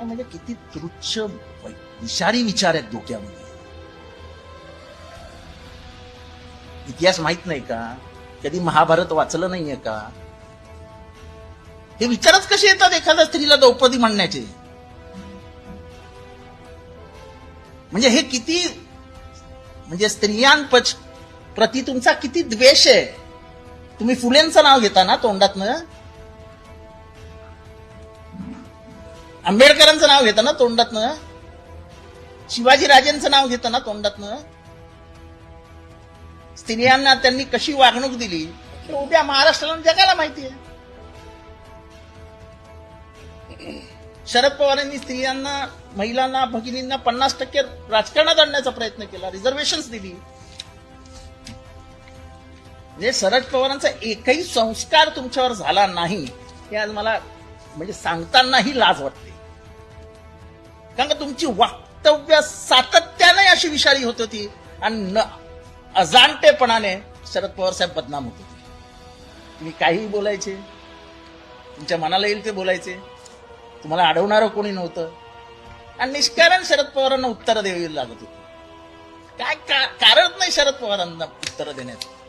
म्हणजे किती तुच्छ विषारी विचार आहेत डोक्यामध्ये. इतिहास माहीत नाही का? कधी महाभारत वाचलं नाहीये का? हे विचारच कसे येतात एखाद्या स्त्रीला द्रौपदी म्हणण्याचे? म्हणजे हे किती म्हणजे स्त्रियांपच प्रति तुमचा किती द्वेष आहे? तुम्ही फुलेंचं नाव घेता ना तोंडातनं? आंबेडकरांचं नाव घेतं ना तोंडातनं? शिवाजी राजेंचं नाव घेतं ना तोंडातनं? स्त्रियांना त्यांनी कशी वागणूक दिली? हे उद्या महाराष्ट्राला जगाला माहिती आहे. शरद पवारांनी स्त्रियांना महिलांना भगिनींना पन्नास टक्के राजकारणात आणण्याचा प्रयत्न केला रिझर्वेशन दिली. म्हणजे शरद पवारांचा एकही संस्कार तुमच्यावर झाला नाही हे आज मला म्हणजे सांगतानाही लाज वाटते. कारण का तुमची वक्तव्य सातत्याने अशी विषारी होत होती आणि न अजाणतेपणाने शरद पवार साहेब बदनाम होत होते. तुम्ही काहीही बोलायचे तुमच्या मनाला येईल ते बोलायचे तुम्हाला अडवणारं कोणी नव्हतं. आणि निष्कारण शरद पवारांना उत्तरं द्यावी लागत होती. काय का- कारणच नाही शरद पवारांना उत्तरं देण्याचं.